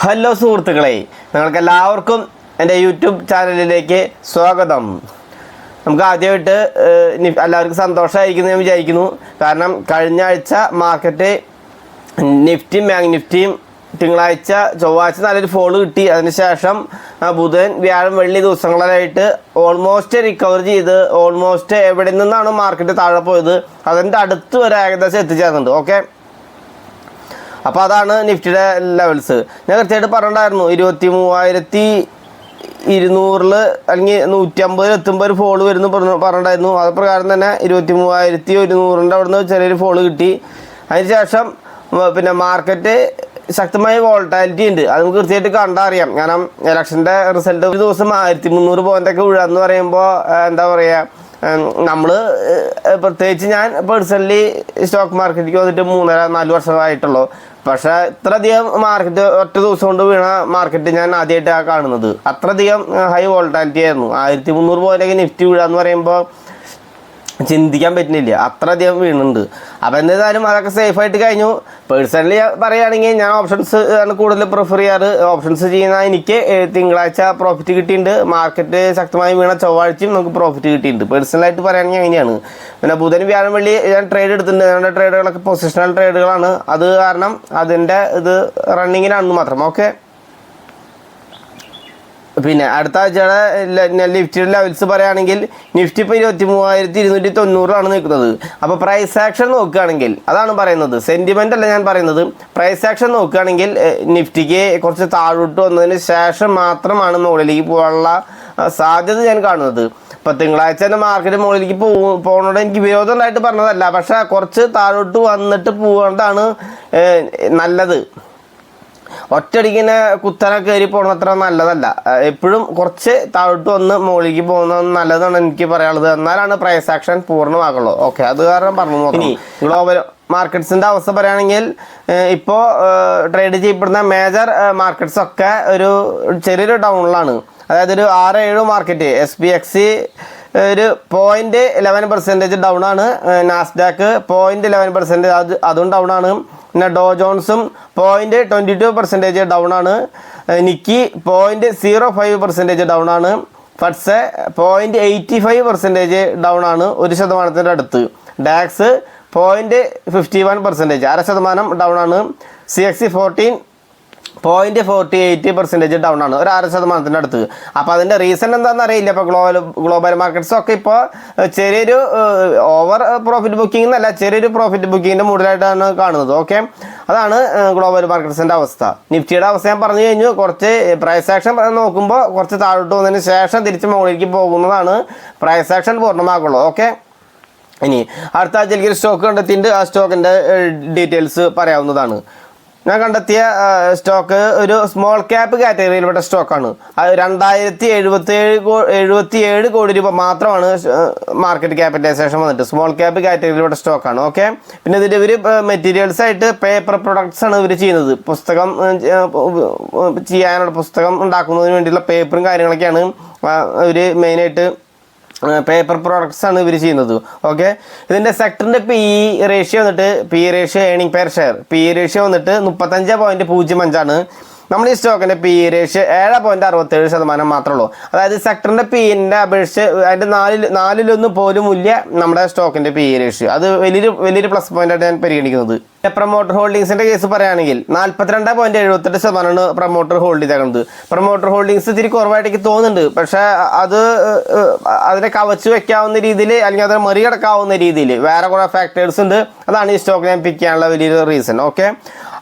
Hello സുഹൃത്തുക്കളെ നിങ്ങൾക്ക് എല്ലാവർക്കും എന്റെ യൂട്യൂബ് ചാനലിലേക്ക് സ്വാഗതം. നമുക്ക് ആദ്യമായിട്ട് എല്ലാവർക്കും സന്തോഷമായിരിക്കുന്നു ഞാൻ വിചാരിക്കുന്നു. കാരണം കഴിഞ്ഞ ആഴ്ച മാർക്കറ്റ് നിഫ്റ്റിയും ബാങ്ക് നിഫ്റ്റിയും തിങ്കളാഴ്ച ചൊവ്വാഴ്ച നല്ലൊരു ഫോൾ കിട്ടി. അതിനുശേഷം ബുധൻ വ്യാഴം വെള്ളി ദിവസങ്ങളിലായിട്ട് ഓൾമോസ്റ്റ് റിക്കവർ ചെയ്ത് ഓൾമോസ്റ്റ് എവിടെ നിന്നാണ് മാർക്കറ്റ് താഴെ പോയത് അതിന്റെ അടുത്ത് വരെ ഏകദേശം എത്തിച്ചേർന്നുണ്ട് ഓക്കെ അപ്പോൾ അതാണ് നിഫ്റ്റിയുടെ ലെവൽസ് ഞാൻ കൃത്യമായിട്ട് പറഞ്ഞിട്ടുണ്ടായിരുന്നു ഇരുപത്തി മൂവായിരത്തി ഇരുന്നൂറിൽ അല്ലെങ്കിൽ നൂറ്റി അമ്പതിൽ എത്തുമ്പോൾ ഒരു ഫോൾ വരുന്നു പറഞ്ഞു പറഞ്ഞിട്ടുണ്ടായിരുന്നു. അത് പ്രകാരം തന്നെ ഇരുപത്തി മൂവായിരത്തി ഒരുന്നൂറിന്റെ അവിടുന്ന് ചെറിയൊരു ഫോൾ കിട്ടി. അതിനുശേഷം ശേഷം പിന്നെ മാർക്കറ്റ് ശക്തമായ വോൾട്ടാലിറ്റി ഉണ്ട്. അത് നമുക്ക് കൃത്യമായിട്ട് അറിയാം. കാരണം ഇലക്ഷന്റെ റിസൾട്ട് ഒരു ദിവസം ആയിരത്തി മുന്നൂറ് പോയിന്റൊക്കെ വീഴാന്ന് പറയുമ്പോൾ എന്താ പറയുക നമ്മൾ പ്രത്യേകിച്ച് ഞാൻ പേഴ്സണലി സ്റ്റോക്ക് മാർക്കറ്റിലേക്ക് വന്നിട്ട് മൂന്നര നാല് വർഷമായിട്ടുള്ളൂ. പക്ഷേ ഇത്രയധികം മാർക്കറ്റ് ഒറ്റ ദിവസം കൊണ്ട് വീണ മാർക്കറ്റ് ഞാൻ ആദ്യമായിട്ടാണ് കാണുന്നത്. അത്രയധികം ഹൈ വോൾട്ടാലിറ്റി ആയിരുന്നു. ആയിരത്തി മുന്നൂറ് പോലെയൊക്കെ നിഫ്റ്റി വീഴാന്ന് പറയുമ്പോൾ ചിന്തിക്കാൻ പറ്റുന്നില്ല. അത്രയധികം വീണുണ്ട്. അപ്പോൾ എന്തായാലും അതൊക്കെ സേഫ് ആയിട്ട് കഴിഞ്ഞു. പേഴ്സണലി പറയുകയാണെങ്കിൽ ഞാൻ ഓപ്ഷൻസ് ആണ് കൂടുതൽ പ്രിഫർ ചെയ്യാറ്. ഓപ്ഷൻസ് ചെയ്യുന്ന എനിക്ക് തിങ്കളാഴ്ച പ്രോഫിറ്റ് കിട്ടിയിട്ടുണ്ട്. മാർക്കറ്റ് ശക്തമായി വീണ ചൊവ്വാഴ്ചയും നമുക്ക് പ്രോഫിറ്റ് കിട്ടിയിട്ടുണ്ട്. പേഴ്സണലായിട്ട് പറയുകയാണെങ്കിൽ അങ്ങനെയാണ്. പിന്നെ ബുധൻ വ്യാഴം വെള്ളി ഞാൻ ട്രേഡ് എടുത്തിട്ടുണ്ട്. ഞങ്ങളുടെ ട്രേഡുകളൊക്കെ പൊസിഷണൽ ട്രേഡുകളാണ് അത് കാരണം അതിന്റെ ഇത് റണ്ണിങ്ങിനാണെന്ന് മാത്രം. ഓക്കെ പിന്നെ അടുത്ത ആഴ്ചയുടെ ലിഫ്റ്റിയുടെ ലെവൽസ് പറയുകയാണെങ്കിൽ നിഫ്റ്റി ഇപ്പോൾ ഇരുപത്തി മൂവായിരത്തി ഇരുന്നൂറ്റി തൊണ്ണൂറാണ് നിൽക്കുന്നത്. അപ്പോൾ പ്രൈസ് ആക്ഷൻ നോക്കുകയാണെങ്കിൽ അതാണ് പറയുന്നത്. സെന്റിമെന്റ് അല്ല ഞാൻ പറയുന്നത്. പ്രൈസ് ആക്ഷൻ നോക്കുകയാണെങ്കിൽ നിഫ്റ്റിക്ക് കുറച്ച് താഴോട്ട് വന്നതിന് ശേഷം മാത്രമാണ് മുകളിലേക്ക് പോകാനുള്ള സാധ്യത ഞാൻ കാണുന്നത്. ഇപ്പോൾ തിങ്കളാഴ്ച തന്നെ മാർക്കറ്റ് മുകളിലേക്ക് പോകും പോകണോട് എനിക്ക് വിരോധം ഉണ്ടായിട്ട് പറഞ്ഞതല്ല. പക്ഷേ കുറച്ച് താഴോട്ട് വന്നിട്ട് പോകേണ്ടതാണ് നല്ലത്. ഒറ്റയടിക്കിനെ കുത്തനെ കയറി പോകുന്നത് അത്ര നല്ലതല്ല. എപ്പോഴും കുറച്ച് താഴോട്ട് വന്ന് മുകളിലേക്ക് പോകുന്നത് നല്ലതാണ് എനിക്ക് പറയാനുള്ളത്. എന്നാലാണ് പ്രൈസ് ആക്ഷൻ പൂർണമാകുള്ളൂ. ഓക്കെ അത് കാരണം പറഞ്ഞു നോക്കി. ഗ്ലോബൽ മാർക്കറ്റ്സിന്റെ അവസ്ഥ പറയുകയാണെങ്കിൽ ഇപ്പോൾ ട്രേഡ് ചെയ്യപ്പെടുന്ന മേജർ മാർക്കറ്റ്സ് ഒക്കെ ഒരു ചെറിയൊരു ഡൗണിലാണ് അതായത് ഒരു ആറ് ഏഴ് മാർക്കറ്റ് എസ് പി എക്സ് ഒരു പോയിന്റ് ഇലവൻ പെർസെന്റേജ് ഡൗൺ ആണ്. നാസ്ഡാക്ക് പോയിന്റ് ഇലവൻ പെർസെന്റേജ് അത് അതും ഡൗൺ ആണ്. പിന്നെ Dow ജോൺസും point twenty two percentage down ആണ് Nikkei point zero five percentage down ആണ്. FTSE point eighty five percentage down ആണ് ഒരു ശതമാനത്തിന്റെ അടുത്ത്. DAX point fifty one percentage അര ശതമാനം ഡൗൺ ആണ്. C X C fourteen point forty eight percentage down ആണ്. ഒരു ആറ് ശതമാനത്തിന്റെ അടുത്ത്. അപ്പോൾ അതിന്റെ റീസൺ എന്താണെന്ന് അറിയില്ല. ഇപ്പോൾ ഗ്ലോബൽ ഗ്ലോബൽ മാർക്കറ്റ്സ് ഒക്കെ ഇപ്പോൾ ചെറിയൊരു ഓവർ പ്രോഫിറ്റ് ബുക്കിംഗ് എന്നല്ല ചെറിയൊരു പ്രോഫിറ്റ് ബുക്കിങ്ങിന്റെ മൂഡിലായിട്ടാണ് കാണുന്നത്. ഓക്കെ അതാണ് ഗ്ലോബൽ മാർക്കറ്റ്സിന്റെ അവസ്ഥ. നിഫ്റ്റിയുടെ അവസ്ഥ ഞാൻ പറഞ്ഞു കഴിഞ്ഞു. കുറച്ച് പ്രൈസ് ആക്ഷൻ നോക്കുമ്പോൾ കുറച്ച് താഴോട്ട് വന്നതിന് ശേഷം തിരിച്ച് മുകളിലേക്ക് പോകുന്നതാണ് പ്രൈസ് ആക്ഷൻ പൂർണമാക്കുള്ളൂ ഓക്കെ ഇനി അടുത്ത ആഴ്ചയിലേക്ക് ഒരു സ്റ്റോക്ക് കണ്ടെത്തിയിട്ട് ആ സ്റ്റോക്കിന്റെ ഡീറ്റെയിൽസ് പറയാവുന്നതാണ്. ഞാൻ കണ്ടെത്തിയ സ്റ്റോക്ക് ഒരു സ്മോൾ ക്യാപ്പ് കാറ്റഗറിയിൽപ്പെട്ട സ്റ്റോക്കാണ്. രണ്ടായിരത്തി എഴുപത്തി ഏഴ് എഴുപത്തി ഏഴ് കോടി രൂപ മാത്രമാണ് മാർക്കറ്റ് ക്യാപിറ്റലൈസേഷൻ വന്നിട്ട്. സ്മോൾ ക്യാപ്പ് കാറ്റഗറിയിൽപ്പെട്ട സ്റ്റോക്കാണ് ഓക്കെ പിന്നെ ഇതിന്റെ ഇവർ മെറ്റീരിയൽസ് ആയിട്ട് പേപ്പർ പ്രൊഡക്ട്സ് ആണ് ഇവർ ചെയ്യുന്നത്. പുസ്തകം ചെയ്യാനുള്ള പുസ്തകം ഉണ്ടാക്കുന്നതിന് വേണ്ടിയുള്ള പേപ്പറും കാര്യങ്ങളൊക്കെയാണ് ഇവർ മെയിനായിട്ട് പേപ്പർ പ്രോഡക്ട്സ് ആണ് ഇവർ ചെയ്യുന്നത്. ഓക്കെ ഇതിന്റെ സെക്ടറിന്റെ പി ഇ റേഷ്യോ വന്നിട്ട് P E ratio earning per share P E ratio വന്നിട്ട് മുപ്പത്തഞ്ച് പോയിന്റ് പൂജ്യം അഞ്ചാണ്. നമ്മൾ ഈ സ്റ്റോക്കിന്റെ പി ഇ റേഷ്യോ ഏഴ് പോയിന്റ് അറുപത്തേഴ് ശതമാനം മാത്രമേ ഉള്ളൂ. അതായത് സെക്ടറിന്റെ പി ഇന്റെ അപേക്ഷിച്ച് അതിന്റെ നാലിൽ നാലിലൊന്ന് പോലും ഇല്ല നമ്മുടെ സ്റ്റോക്കിന്റെ പി ഇ റേഷ്യോ അത് വലിയൊരു വലിയൊരു പ്ലസ് പോയിന്റായിട്ട് ഞാൻ പരിഗണിക്കുന്നത്. പ്രൊമോട്ടർ ഹോൾഡിങ്സിന്റെ കേസ് പറയുകയാണെങ്കിൽ നാല്പത്തിരണ്ട് പോയിന്റ് എഴുപത്തെട്ട് ശതമാനമാണ് പ്രൊമോട്ടർ ഹോൾഡ് ചെയ്തേക്കുന്നത് പ്രൊമോട്ടർ ഹോൾഡിങ്സ് ഇത്തിരി കുറവായിട്ടേക്ക് തോന്നുന്നുണ്ട്. പക്ഷെ അത് അതിനെ കവച്ചു വെക്കാവുന്ന രീതിയിൽ അല്ലെങ്കിൽ അതിനെ മറികടക്കാവുന്ന രീതിയിൽ വേറെ കുറേ ഫാക്ടേഴ്സ് ഉണ്ട്. അതാണ് ഈ സ്റ്റോക്ക് ഞാൻ പിക്ക് ചെയ്യാനുള്ള വലിയൊരു reason okay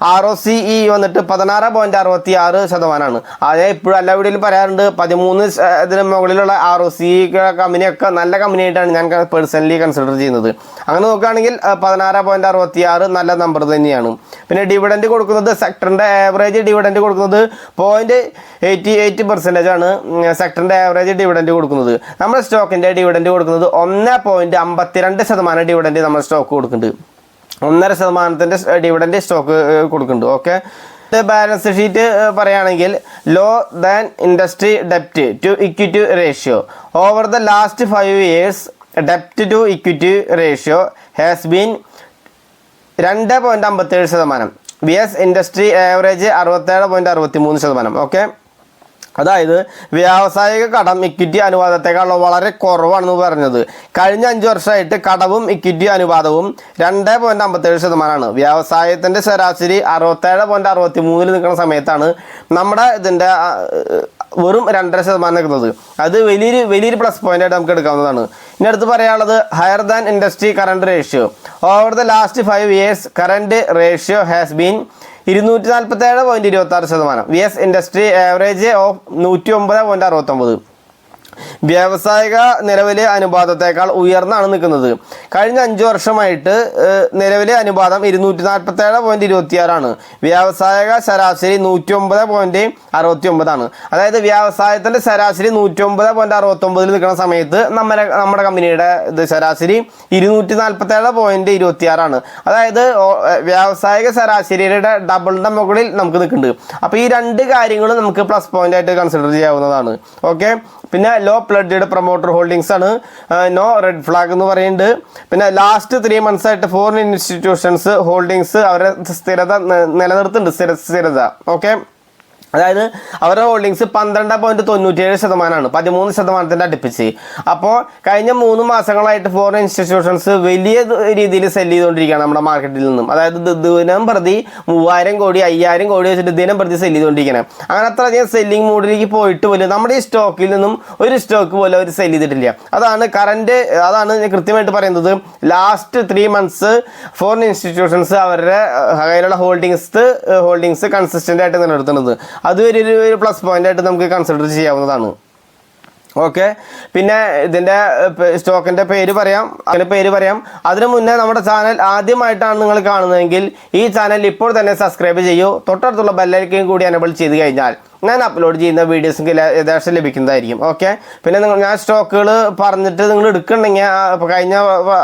R O C E വന്നിട്ട് പതിനാറ് പോയിന്റ് അറുപത്തി ആറ് ശതമാനമാണ് അതെ ഇപ്പോഴും എല്ലാ വീഡിയോയിലും പറയാറുണ്ട് പതിമൂന്ന് ഇതിന് മുകളിലുള്ള ആർ ഒ സി കമ്പനിയൊക്കെ നല്ല കമ്പനിയായിട്ടാണ് ഞാൻ പേഴ്സണലി കൺസിഡർ ചെയ്യുന്നത്. അങ്ങനെ നോക്കുകയാണെങ്കിൽ പതിനാറ് പോയിന്റ് അറുപത്തി ആറ് നല്ല നമ്പർ തന്നെയാണ്. പിന്നെ ഡിവിഡൻഡ് കൊടുക്കുന്നത് സെക്ടറിന്റെ ആവറേജ് ഡിവിഡൻഡ് കൊടുക്കുന്നത് പോയിന്റ് എയ്റ്റി എയ്റ്റ് പെർസെന്റേജ് ആണ് സെക്ടറിന്റെ ആവറേജ് ഡിവിഡൻഡ് കൊടുക്കുന്നത്. നമ്മുടെ സ്റ്റോക്കിന്റെ ഡിവിഡൻഡ് കൊടുക്കുന്നത് ഒന്ന് പോയിന്റ് അമ്പത്തിരണ്ട് ശതമാനം ഡിവിഡൻഡ് നമ്മുടെ സ്റ്റോക്ക് കൊടുക്കുന്നുണ്ട്. ഒന്നര ശതമാനത്തിന്റെ ഡിവിഡന്റ് സ്റ്റോക്ക് കൊടുക്കുന്നുണ്ട്. ഓക്കെ ബാലൻസ് ഷീറ്റ് പറയുകയാണെങ്കിൽ law than industry ഡെപ്റ്റ് to equity ratio over the last five years ഡെപ്റ്റ് to equity ratio has been രണ്ട് പോയിന്റ് അമ്പത്തേഴ് ശതമാനം. വി എസ് ഇൻഡസ്ട്രി ആവറേജ് അറുപത്തേഴ് പോയിന്റ് അറുപത്തി മൂന്ന് ശതമാനം. ഓക്കെ അതായത് വ്യാവസായിക കടം ഇക്വിറ്റി അനുപാതത്തെക്കാൾ വളരെ കുറവാണെന്ന് പറഞ്ഞത്. കഴിഞ്ഞ അഞ്ച് വർഷമായിട്ട് കടവും ഇക്വിറ്റി അനുപാതവും രണ്ട് പോയിന്റ് അമ്പത്തേഴ് ശതമാനമാണ്. വ്യവസായത്തിന്റെ ശരാശരി അറുപത്തേഴ് പോയിന്റ് അറുപത്തി മൂന്നിൽ നിൽക്കുന്ന സമയത്താണ് നമ്മുടെ ഇതിന്റെ വെറും രണ്ടര ശതമാനം നിൽക്കുന്നത്. അത് വലിയൊരു വലിയൊരു പ്ലസ് പോയിന്റ് ആയിട്ട് നമുക്ക് എടുക്കാവുന്നതാണ്. ഇനി അടുത്ത് പറയാനുള്ളത് higher than industry current ratio over the last five years current ratio has been ഇരുന്നൂറ്റി നാൽപ്പത്തി ഏഴ് പോയിന്റ് ഇരുപത്തി ആറ് ശതമാനം. V S industry average of നൂറ്റി ഒമ്പത് പോയിന്റ് അറുപത്തൊമ്പത്. വ്യാവസായിക നിലവിലെ അനുപാതത്തെക്കാൾ ഉയർന്നാണ് നിൽക്കുന്നത്. കഴിഞ്ഞ അഞ്ച് വർഷമായിട്ട് നിലവിലെ അനുപാതം ഇരുന്നൂറ്റി നാൽപ്പത്തി ഏഴ് പോയിന്റ് ഇരുപത്തി ആറാണ് വ്യാവസായിക ശരാശരി നൂറ്റി ഒമ്പത് പോയിന്റ് അറുപത്തി ഒമ്പതാണ് അതായത് വ്യവസായത്തിന്റെ ശരാശരി നൂറ്റി ഒമ്പത് പോയിന്റ് അറുപത്തി ഒമ്പതിൽ നിൽക്കുന്ന സമയത്ത് നമ്മുടെ നമ്മുടെ കമ്പനിയുടെ ഇത് ശരാശരി ഇരുന്നൂറ്റി നാൽപ്പത്തി ഏഴ് പോയിന്റ് ഇരുപത്തി ആറാണ് അതായത് വ്യാവസായിക ശരാശരിയുടെ ഡബിളിന്റെ മുകളിൽ നമുക്ക് നിൽക്കുന്നുണ്ട്. അപ്പോൾ ഈ രണ്ട് കാര്യങ്ങളും നമുക്ക് പ്ലസ് പോയിന്റ് ആയിട്ട് കൺസിഡർ ചെയ്യാവുന്നതാണ്. ഓക്കെ പിന്നെ ലോ പ്ലഡിയുടെ പ്രൊമോട്ടർ ഹോൾഡിങ്സ് ആണ്. നോ റെഡ് ഫ്ലാഗ് എന്ന് പറയുന്നുണ്ട്. പിന്നെ ലാസ്റ്റ് ത്രീ മന്ത്സ് ആയിട്ട് ഫോറിൻ ഇൻസ്റ്റിറ്റ്യൂഷൻസ് ഹോൾഡിങ്സ് അവരെ സ്ഥിരത നിലനിർത്തുന്നുണ്ട്. സ്ഥിര സ്ഥിരത. ഓക്കെ അതായത് അവരുടെ ഹോൾഡിങ്സ് പന്ത്രണ്ട് പോയിന്റ് തൊണ്ണൂറ്റിയേഴ് ശതമാനമാണ് പതിമൂന്ന് ശതമാനത്തിന്റെ അടുപ്പിച്ച്. അപ്പോൾ കഴിഞ്ഞ മൂന്ന് മാസങ്ങളായിട്ട് ഫോറിൻ ഇൻസ്റ്റിറ്റ്യൂഷൻസ് വലിയ രീതിയിൽ സെൽ ചെയ്തുകൊണ്ടിരിക്കുകയാണ് നമ്മുടെ മാർക്കറ്റിൽ നിന്നും. അതായത് ദിനം പ്രതി മൂവായിരം കോടി അയ്യായിരം കോടി വെച്ചിട്ട് ദിനം പ്രതി സെൽ ചെയ്തുകൊണ്ടിരിക്കുകയാണ്. അങ്ങനെ അത്രയധികം സെല്ലിംഗ് മൂഡിലേക്ക് പോയിട്ട് പോലും നമ്മുടെ ഈ സ്റ്റോക്കിൽ നിന്നും ഒരു സ്റ്റോക്ക് പോലും അവർ സെൽ ചെയ്തിട്ടില്ല. അതാണ് കറണ്ട് അതാണ് ഞാൻ കൃത്യമായിട്ട് പറയുന്നത് last three months foreign institutions അവരുടെ കയ്യിലുള്ള ഹോൾഡിങ്സ് ഹോൾഡിങ്സ് കൺസിസ്റ്റന്റ് ആയിട്ട് നിലനിർത്തുന്നത്. അത് ഒരു പ്ലസ് പോയിന്റ് ആയിട്ട് നമുക്ക് കൺസിഡർ ചെയ്യാവുന്നതാണ്. ഓക്കെ പിന്നെ ഇതിന്റെ സ്റ്റോക്കിന്റെ പേര് പറയാം. അതിന്റെ പേര് പറയാം. അതിനു മുന്നേ നമ്മുടെ ചാനൽ ആദ്യമായിട്ടാണ് നിങ്ങൾ കാണുന്നതെങ്കിൽ ഈ ചാനൽ ഇപ്പോൾ തന്നെ സബ്സ്ക്രൈബ് ചെയ്യൂ. തൊട്ടടുത്തുള്ള ബെല്ലൈക്കയും കൂടി എനബിൾ ചെയ്ത് കഴിഞ്ഞാൽ ഞാൻ അപ്ലോഡ് ചെയ്യുന്ന വീഡിയോസ് യഥാർത്ഥം ലഭിക്കുന്നതായിരിക്കും. ഓക്കെ പിന്നെ നിങ്ങൾ ഞാൻ സ്റ്റോക്കുകൾ പറഞ്ഞിട്ട് നിങ്ങൾ എടുക്കണമെങ്കിൽ കഴിഞ്ഞ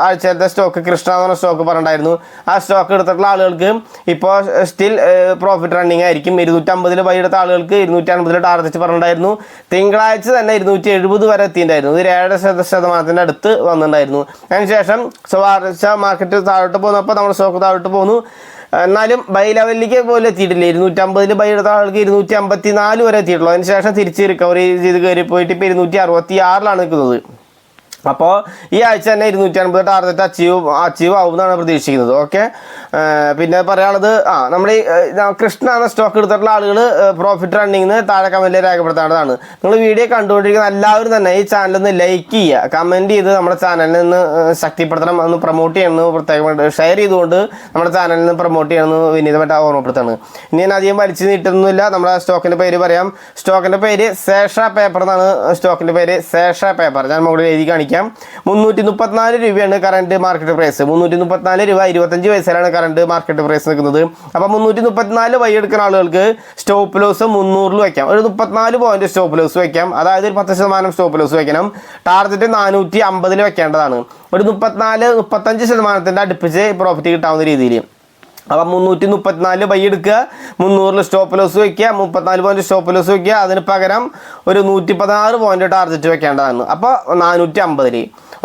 ആഴ്ചത്തെ സ്റ്റോക്ക് കൃഷ്ണ എന്ന് പറഞ്ഞ സ്റ്റോക്ക് പറഞ്ഞിട്ടുണ്ടായിരുന്നു. ആ സ്റ്റോക്ക് എടുത്തിട്ടുള്ള ആളുകൾക്ക് ഇപ്പോൾ സ്റ്റിൽ പ്രോഫിറ്റ് റണ്ണിങ് ആയിരിക്കും. ഇരുന്നൂറ്റമ്പതിൽ ബൈ എടുത്ത ആളുകൾക്ക് ഇരുന്നൂറ്റി അൻപതിൽ ടാർഗറ്റ് പറഞ്ഞിട്ടുണ്ടായിരുന്നു. തിങ്കളാഴ്ച തന്നെ ഇരുന്നൂറ്റി എഴുപത് വരെ എത്തിയിട്ടുണ്ടായിരുന്നു. ഇത് ശത- ശതമാനത്തിന്റെ അടുത്ത് വന്നിട്ടുണ്ടായിരുന്നു. അതിനുശേഷം ചൊവ്വാഴ്ച മാർക്കറ്റ് താഴോട്ട് പോകുന്നപ്പോൾ നമ്മുടെ സ്റ്റോക്ക് താഴോട്ട് പോന്നു. എന്നാലും ബൈ ലെവലിലേക്ക് പോലും എത്തിയിട്ടില്ല. ഇരുന്നൂറ്റമ്പതിൽ ബൈ എടുത്ത ആൾക്ക് ഇരുന്നൂറ്റി അമ്പത്തി നാല് വരെ എത്തിയിട്ടുള്ളൂ. അതിനുശേഷം തിരിച്ച് റിക്കവറി ചെയ്ത് കയറി പോയിട്ട് ഇപ്പോൾ ഇരുന്നൂറ്റി അറുപത്തി ആറിലാണ് നിൽക്കുന്നത്. അപ്പോൾ ഈ ആഴ്ച തന്നെ ഇരുന്നൂറ്റി അൻപത് ടാർഗറ്റ് അച്ചീവ് അച്ചീവ് ആവും എന്നാണ് പ്രതീക്ഷിക്കുന്നത് ഓക്കെ പിന്നെ പറയാനുള്ളത് ആ നമ്മൾ ഈ കൃഷ്ണ എന്ന സ്റ്റോക്ക് എടുത്തിട്ടുള്ള ആളുകൾ പ്രോഫിറ്റ് റണ്ണിങ്ങിന് താഴെ കമന്റിൽ രേഖപ്പെടുത്തേണ്ടതാണ്. നിങ്ങൾ വീഡിയോ കണ്ടുകൊണ്ടിരിക്കുന്ന എല്ലാവരും തന്നെ ഈ ചാനൽ ഒന്ന് ലൈക്ക് ചെയ്യുക. കമന്റ് ചെയ്ത് നമ്മുടെ ചാനലിൽ നിന്ന് ശക്തിപ്പെടുത്തണം ഒന്ന് പ്രൊമോട്ട് ചെയ്യണമെന്ന് പ്രത്യേകമായിട്ട് ഷെയർ ചെയ്തുകൊണ്ട് നമ്മുടെ ചാനലിൽ നിന്ന് പ്രൊമോട്ട് ചെയ്യണമെന്ന് വിനീതമായിട്ട് ഓർമ്മപ്പെടുത്താണ് ഇനി ഞാൻ അധികം വലിച്ചു നീട്ടുന്നില്ല നമ്മുടെ സ്റ്റോക്കിന്റെ പേര് പറയാം. സ്റ്റോക്കിന്റെ പേര് ശേഷ പേപ്പർ എന്നാണ് സ്റ്റോക്കിന്റെ പേര് ശേഷ പേപ്പർ ഞാൻ മുകളിൽ എഴുതി കാണിക്കാം. മുന്നൂറ്റി മുപ്പത്തിനാല് രൂപയാണ് കറണ്ട് മാർക്കറ്റ് പ്രൈസ് മുന്നൂറ്റി മുപ്പത്തിനാല് രൂപ ഇരുപത്തഞ്ച് പൈസയിലാണ് കറണ്ട് മാർക്കറ്റ് പ്രൈസ് നിൽക്കുന്നത്. അപ്പോൾ മുന്നൂറ്റി മുപ്പത്തിനാല് വൈ എടുക്കുന്ന ആളുകൾക്ക് സ്റ്റോപ്പ് ലോസ് മുന്നൂറിൽ വയ്ക്കാം. ഒരു മുപ്പത്തിനാല് പോയിന്റ് സ്റ്റോപ്പ് ലോസ് വയ്ക്കാം. അതായത് ഒരു പത്ത് ശതമാനം സ്റ്റോപ്പ് ലോസ് വയ്ക്കണം. ടാർഗറ്റ് നാനൂറ്റി അമ്പതിൽ വയ്ക്കേണ്ടതാണ്. ഒരു മുപ്പത്തിനാല് മുപ്പത്തഞ്ച് ശതമാനത്തിന്റെ അടുപ്പിച്ച് പ്രോഫിറ്റ് കിട്ടാവുന്ന രീതിയിൽ. അപ്പം മുന്നൂറ്റി മുപ്പത്തിനാല് ബൈ എടുക്കുക. മുന്നൂറിൽ സ്റ്റോപ്പ് ലോസ് വയ്ക്കുക മുപ്പത്തിനാല് പോയിന്റ് സ്റ്റോപ്പ് ലോസ് വയ്ക്കുക അതിന് പകരം ഒരു നൂറ്റി പതിനാറ് പോയിന്റ് ടാർജറ്റ് വെക്കേണ്ടതാണ്. അപ്പോൾ നാനൂറ്റി അമ്പതിൽ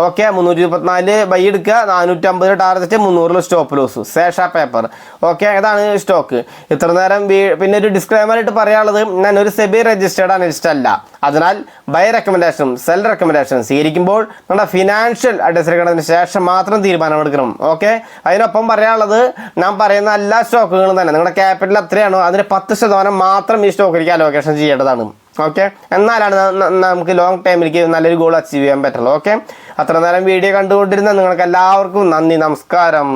ഓക്കെ മുന്നൂറ്റി ഇരുപത്തിനാല് ബൈ എടുക്കുക. നാനൂറ്റി അമ്പത് ടാർഗറ്റ് മുന്നൂറിൽ സ്റ്റോപ്പ് ലോസ് സേഷ പേപ്പർ ഓക്കെ ഇതാണ് സ്റ്റോക്ക് ഇത്ര നേരം പിന്നെ ഒരു ഡിസ്ക്ലൈമർ ആയിട്ട് പറയാനുള്ളത് ഞാൻ ഒരു സെബി രജിസ്റ്റേർഡ് അനലിസ്റ്റ് അല്ല. അതിനാൽ ബൈ റെക്കമെൻഡേഷനും സെൽ റെക്കമെൻഡേഷനും സ്വീകരിക്കുമ്പോൾ നമ്മുടെ ഫിനാൻഷ്യൽ അഡ്വൈസറി കണ്ടതിന് ശേഷം മാത്രം തീരുമാനമെടുക്കണം ഓക്കെ അതിനൊപ്പം പറയാനുള്ളത് ഞാൻ പറയുന്ന എല്ലാ സ്റ്റോക്കുകളും തന്നെ നിങ്ങളുടെ ക്യാപിറ്റൽ എത്രയാണോ അതിന് പത്ത് ശതമാനം മാത്രം ഈ സ്റ്റോക്കിലേക്ക് അലോക്കേഷൻ ചെയ്യേണ്ടതാണ്. ഓക്കെ എന്നാലാണ് നമുക്ക് ലോങ് ടൈമിലേക്ക് നല്ലൊരു ഗോൾ അച്ചീവ് ചെയ്യാൻ പറ്റുള്ളൂ. ഓക്കെ അത്ര നേരം വീഡിയോ കണ്ടുകൊണ്ടിരുന്ന നിങ്ങൾക്ക് എല്ലാവർക്കും നന്ദി നമസ്കാരം.